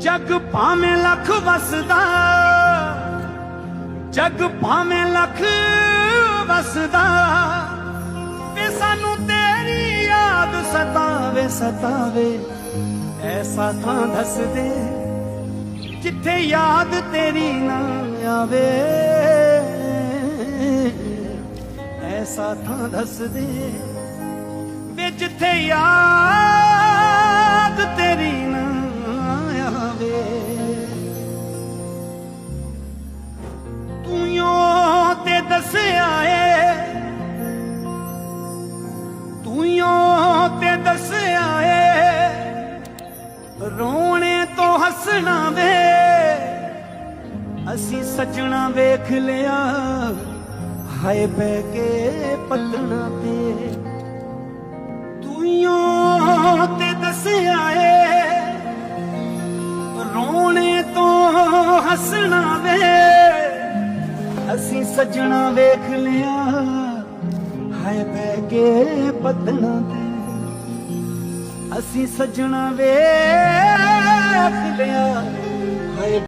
ਜਗ ਭਾਵੇਂ ਲੱਖ ਵਸਦਾ, ਜਗ ਭਾਵੇਂ ਲੱਖ ਵਸਦਾ, ਵੇ ਸਾਨੂੰ ਤੇਰੀ ਯਾਦ ਸਤਾਵੇ ਸਤਾਵੇ। ਐਸਾ ਥਾਂ ਦੱਸ ਦੇ ਜਿੱਥੇ ਯਾਦ ਤੇਰੀ ਨਾ ਆਵੇ। ਐਸਾ ਥਾਂ ਦੱਸ ਦੇ ਵੇ ਜਿੱਥੇ ਯਾਦ ਹੱਸਣਾ ਵੇ। ਅਸੀਂ ਸੱਜਣਾ ਵੇਖ ਲਿਆ। ਹਾਏ ਬੈ ਕੇ ਪੱਤਣਾ ਤੇ। ਤੂੰ ਤੇ ਦੱਸਿਆ ਏ। ਰੋਣੇ ਤੋਂ ਹੱਸਣਾ ਵੇ। ਅਸੀਂ ਸੱਜਣਾ ਵੇਖ ਲਿਆ। ਹਾਏ ਬੈ ਕੇ ਪੱਤਣਾ ਤੇ। ਅਸੀਂ ਸੱਜਣਾ ਵੇ